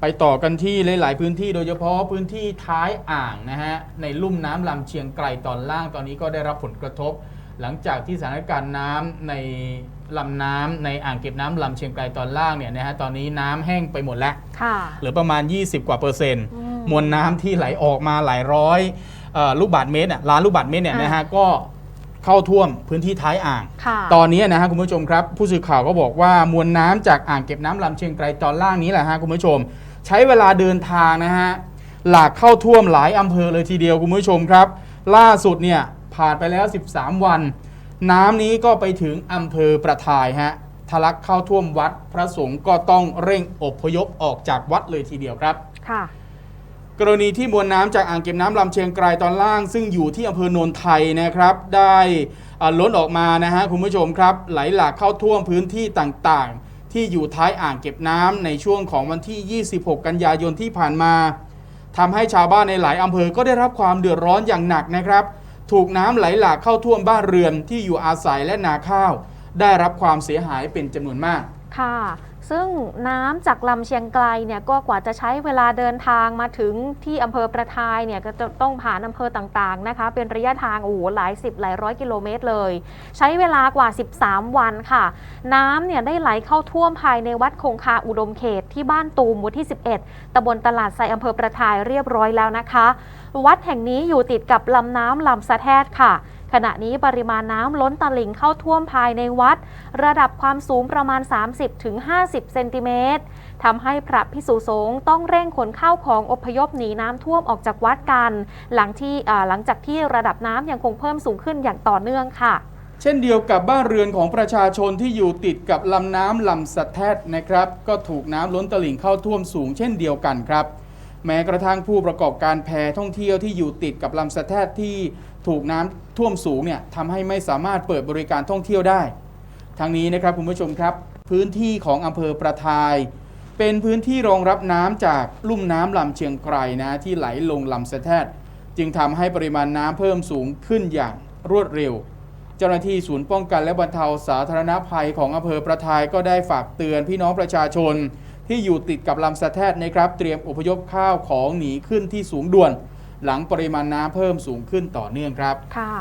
ไปต่อกันที่หลาย ๆ พื้นที่โดยเฉพาะพื้นที่ท้ายอ่างนะฮะในลุ่มน้ำลำเชียงไกรตอนล่างตอนนี้ก็ได้รับผลกระทบ หลังจากที่สถานการณ์น้ำในลำน้ำในอ่างเก็บน้ำลำเชียงไกรตอนล่างเนี่ยนะฮะตอนนี้น้ำแห้งไปหมดแล้ว ค่ะ เหลือประมาณ 20 กว่าเปอร์เซ็นต์ อืมมวลน้ำที่ไหลออกมาหลายร้อยเอ่อลูกบาศก์เมตรน่ะล้านลูกบาศก์เมตรเนี่ยอ่านนะฮะก็เข้าท่วมพื้นที่ท้ายอ่าง ค่ะ ตอนนี้นะฮะคุณผู้ชมครับ ผู้สื่อข่าวก็บอกว่ามวลน้ำจากอ่างเก็บน้ำลำเชียงไกรตอนล่างนี้แหละฮะคุณผู้ชม ใช้เวลาเดินทางนะฮะหลากเข้าท่วมหลายอำเภอเลยทีเดียวคุณผู้ชมครับ ล่าสุดเนี่ยผ่านไปแล้ว 13 วัน น้ำนี้ก็ไปถึงอำเภอประทายฮะทะลักเข้าท่วมวัดพระสงฆ์ก็ต้องเร่งอพยพออกจากวัดเลยทีเดียวครับค่ะกรณีที่มวลน้ำจากอ่างเก็บน้ำลำเชียงไกรตอนล่าง ซึ่งอยู่ที่อำเภอโนนไทยนะครับ ได้อ่าล้นออกมานะฮะคุณผู้ชมครับ ไหลหลากเข้าท่วมพื้นที่ต่างๆ ที่อยู่ท้ายอ่างเก็บน้ำในช่วงของวันที่ 26 กันยายนที่ผ่านมาทำให้ชาวบ้านในหลายอำเภอก็ได้รับความเดือดร้อนอย่างหนักนะครับ ถูกน้ำไหลหลากเข้าท่วมบ้านเรือนที่อยู่อาศัยและนาข้าว ได้รับความเสียหายเป็นจำนวนมากค่ะ ซึ่งน้ำจากลำเชียงไกลเนี่ยก็กว่าจะใช้เวลาเดินทางมาถึงที่อำเภอประทายเนี่ยก็จะต้องผ่านอำเภอต่างๆนะคะ เป็นระยะทางโอ้โหหลายสิบหลายร้อยกิโลเมตรเลย ใช้เวลากว่า 13 วันค่ะ น้ำเนี่ยได้ไหลเข้าท่วมภายในวัดคงคาอุดมเขตที่บ้านตูมหมู่ที่ 11ตำบลตลาดไซอำเภอประทายเรียบร้อยแล้วนะคะ วัดแห่งนี้อยู่ติดกับลำน้ำลำสะแทดค่ะ ขณะนี้ปริมาณน้ำล้นตลิ่งเข้าท่วมภายในวัด ระดับความสูงประมาณ 30-50 เซนติเมตรทำให้พระพิสุสงฆ์ต้องเร่งขนข้าวของอพยพหนีน้ำท่วมออกจากวัดกัน หลังที่หลังจากที่ระดับน้ำยังคงเพิ่มสูงขึ้นอย่างต่อเนื่องค่ะ เช่นเดียวกับบ้านเรือนของประชาชนที่อยู่ติดกับลำน้ำลำสะแทดนะครับ ก็ถูกน้ำล้นตลิ่งเข้าท่วมสูงเช่นเดียวกันครับ แม้กระทั่งผู้ประกอบการแพท่องเที่ยวที่อยู่ติดกับลำสะแทดที่ถูกน้ำท่วมสูงเนี่ยทำให้ไม่สามารถเปิดบริการท่องเที่ยวได้ ทั้งนี้นะครับคุณผู้ชมครับ พื้นที่ของอำเภอประทาย เป็นพื้นที่รองรับน้ำจากลุ่มน้ำลำเชียงไกรนะที่ไหลลงลำสะแทดจึงทำให้ปริมาณน้ำเพิ่มสูงขึ้นอย่างรวดเร็ว เจ้าหน้าที่ศูนย์ป้องกันและบรรเทาสาธารณภัยของอำเภอประทายก็ได้ฝากเตือนพี่น้องประชาชน ที่อยู่ติดกับลำสะแทดนะครับ เตรียมอพยพข้าวของหนีขึ้นที่สูงด่วน หลังปริมาณน้ำเพิ่มสูงขึ้นต่อเนื่องครับ ค่ะ